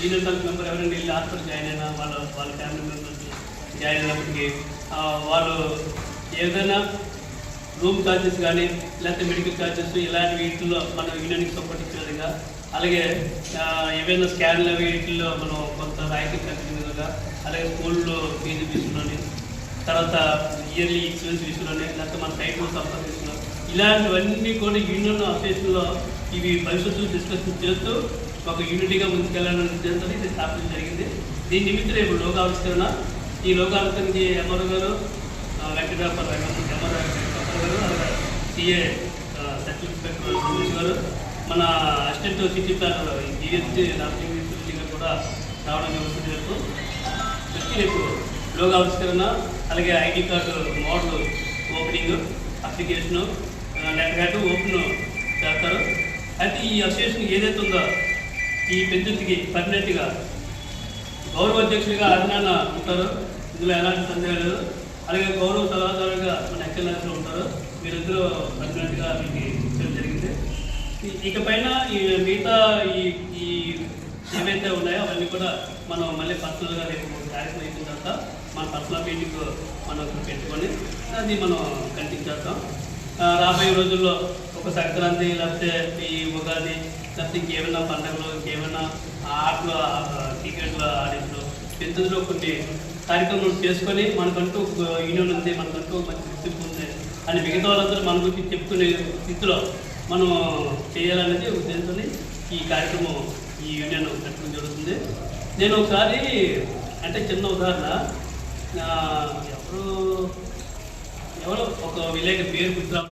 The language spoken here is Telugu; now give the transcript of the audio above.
యూనియన్ తరఫు మెంబర్ ఎవరైనా వెళ్ళి హాస్పిటల్ జాయిన్ అయినా వాళ్ళ వాళ్ళ ఫ్యామిలీ మెంబర్స్ జాయిన్ అయినప్పటికీ వాళ్ళు ఏదైనా రూమ్ ఛార్జెస్ కానీ లేకపోతే మెడికల్ ఛార్జెస్ ఇలాంటి వీటిల్లో మనం యూనియన్కి సపోర్ట్ ఇచ్చే విధంగా అలాగే ఏవైనా స్కాన్లు అవి వీటిల్లో మనం కొంత రాయితీ కల్పించే విధంగా అలాగే స్కూల్లో ఫీజు విషయంలోని తర్వాత ఇయర్లీ ఇన్సూరెన్స్ విషయంలోనే లేకపోతే మన టైంలో సంపద విషయంలో ఇలాంటివన్నీ కూడా యూనియన్ అసోసియేషన్లో ఇవి భవిష్యత్తులో డిస్కషన్ చేస్తూ ఒక యూనిటీగా ముందుకెళ్ళాలనే ఉద్దేశంతో ఇది స్థాపించడం జరిగింది. దీని నిమిత్తం రేపు లోక ఆవిష్కరణ ఈ లోకావిష్కరణకి ఎంఆర్ఓ గారు వెంకటాపర్ వెంకటరాపర్ ఎంఆర్ఓ గారు అలాగే సీఏ సర్టిఫికెట్ సురేష్ గారు మన assistant city planner EST Ramalinga గారు కూడా రావడం జరుగుతుంది రేపు. వచ్చి రేపు లోకావిష్కరణ ఆవిష్కరణ అలాగే ID card model opening application net open చేస్తారు. అయితే ఈ అసోసియేషన్ ఏదైతే ఉందో ఈ పెద్దతికి పర్మనెంట్గా గౌరవ అధ్యక్షుడిగా అభినాన్న ఉంటారు. ఇందులో ఎలాంటి సందేహం లేదు. అలాగే గౌరవ సలహాదారుగా మన ఎక్కెల్లాసులు ఉంటారు. మీరిద్దరూ పర్మనెంట్గా మీకు ఇచ్చడం జరిగింది. ఇక ఇకపైన ఈ మిగతా ఈ ఈ ఏవైతే ఉన్నాయో అవన్నీ కూడా మనం మళ్ళీ పర్సనల్గా రేపు కార్యక్రమం అయిన తర్వాత మన పర్సనల్ మీటింగ్ మనం పెట్టుకొని అది మనం కంటిన్యూ చేస్తాం రాబోయే రోజుల్లో ఒక సంక్రాంతి లేకపోతే ఈ ఉగాది లేకపోతే ఇంకేమైనా పండుగలు ఇంకేమైనా ఆటలు క్రికెట్లు ఆడించడం పెద్దలో కొన్ని కార్యక్రమాలు చేసుకొని మనకంటూ యూనియన్ ఉంది మనకంటూ మంచి గుర్తింపు ఉంది అని మిగతా వాళ్ళందరూ మన గురించి చెప్పుకునే స్థితిలో మనం చేయాలనేది ఉద్దేశంతో ఈ కార్యక్రమం ఈ యూనియన్ పెట్టడం జరుగుతుంది. నేను ఒకసారి అంటే చిన్న ఉదాహరణ ఎవరు ఎవరో ఒక విలేకరి పేరు గుర్తు